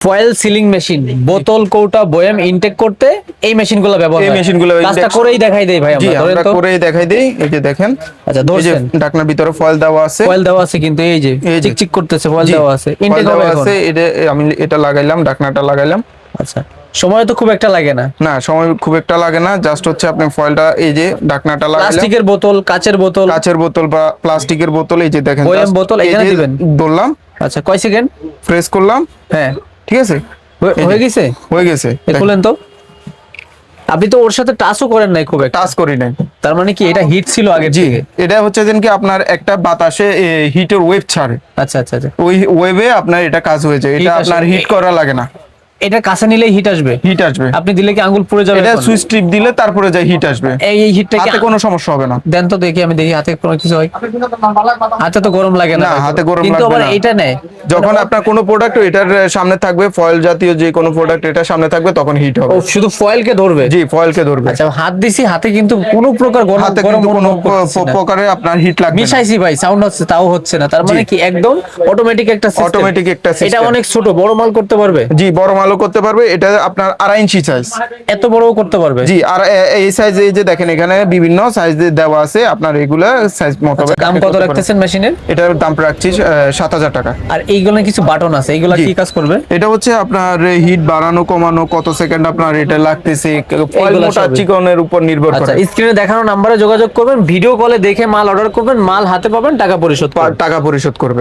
Foil sealing machine বোতল কৌটা বয়াম ইনটেক করতে এই মেশিনগুলো ব্যবহার এই। মেশিনগুলো কাজটা করেই দেখাই দেই ভাই আমরা ধরেন তো করে দেখাই দেই এই যে দেখেন। আচ্ছা ধরছেন। ঢাকনার ভিতরে ফয়েল দেওয়া আছে। ফয়েল দেওয়া আছে কিন্তু এই যে। চিকচিক করতেছে ফয়েল দেওয়া আছে। ইনটেক হবে আছে এটা আমি এটা লাগাইলাম ঢাকনাটা লাগাইলাম। আচ্ছা সময় তো খুব একটা লাগে না। না সময় খুব একটা লাগে না জাস্ট হচ্ছে আপনি ফয়েলটা এই যে ঢাকনাটা লাগাইলাম। প্লাস্টিকের বোতল কাচের বোতল। কাচের বোতল বা প্লাস্টিকের বোতল এই যে দেখেন বয়াম বোতল এখানে দিবেন? ধরলাম। আচ্ছা কয় সেকেন্ড? প্রেস করলাম। হ্যাঁ। ঠিক আছে? হয়ে- গেছে? হয়ে গেছে। খুলেন তো। আপনি তো ওর সাথে টাচও করেন নাই খুব একটা। টাচ করি নাই। তার মানে কি এটা হিট ছিল আগে জি এটা হচ্ছে যেন কি আপনার একটা বাতাসে হিটের ওয়েভ ছাড়ে। আচ্ছা আচ্ছা আচ্ছা। ওই ওয়েভে আপনার এটা কাজ হয়েছে। এটা আপনার হিট করা লাগে না। এটা কাছে নিলেই হিট আসবে। হিট আসবে। আপনি দিলে কি আঙ্গুল পুড়ে যাবে এটা সুইচ টিপ দিলে তারপরে যায় হিট আসবে। এই এই হিটটা হাতে কোনো সমস্যা হবে না। দেন তো দেখি আমি দেখি হাতে কোনো কিছু হয়। হাতে তো গরম লাগে না। না। হাতে গরম কিন্তু আবার এটা নেয়। যখন আপনার কোনো প্রোডাক্ট এটার সামনে থাকবে ফয়েল জাতীয় যে কোনো প্রোডাক্ট এটার সামনে থাকবে তখন হিট হবে। শুধু ফয়েল কে ধরবে? জি ফয়েলকে ধরবে। আচ্ছা হাত দিছি হাতে কিন্তু কোনো প্রকার গরম হাতে কিন্তু কোনো না। প্রকারে আপনার হিট লাগবে মিশাইছি ভাই সাউন্ড হচ্ছে তাও হচ্ছে না। তার মানে কি একদম অটোমেটিক একটা সিস্টেম Automatic একটা এটা অনেক ছোট বড় মাল করতে পারবে? জি বড় মালও করতে পারবে এটা আপনার আড়াই ইঞ্চি সাইজ এত বড়ও করতে পারবে? জি আর এই সাইজ এই যে দেখেন এখানে বিভিন্ন সাইজ দেওয়া আছে আপনার এগুলা সাইজ মোতাবেক আচ্ছা, দাম কত রাখতেছেন মেশিনের? এটার দাম রাখছি সাত হাজার টাকা। আর এইগুলো কিছু বাটন আছে এইগুলা। কি কাজ করবে? এটা হচ্ছে আপনার হিট বাড়ানো কমানো কত সেকেন্ড আপনার এটা লাগতেছে মোটা চিকনের উপর নির্ভর আচ্ছা করে। স্ক্রিনে দেখানো নাম্বারে যোগাযোগ করবেন ভিডিও কলে দেখে মাল অর্ডার করবেন মাল হাতে পাবেন টাকা পরিশোধ টাকা পরিশোধ করবে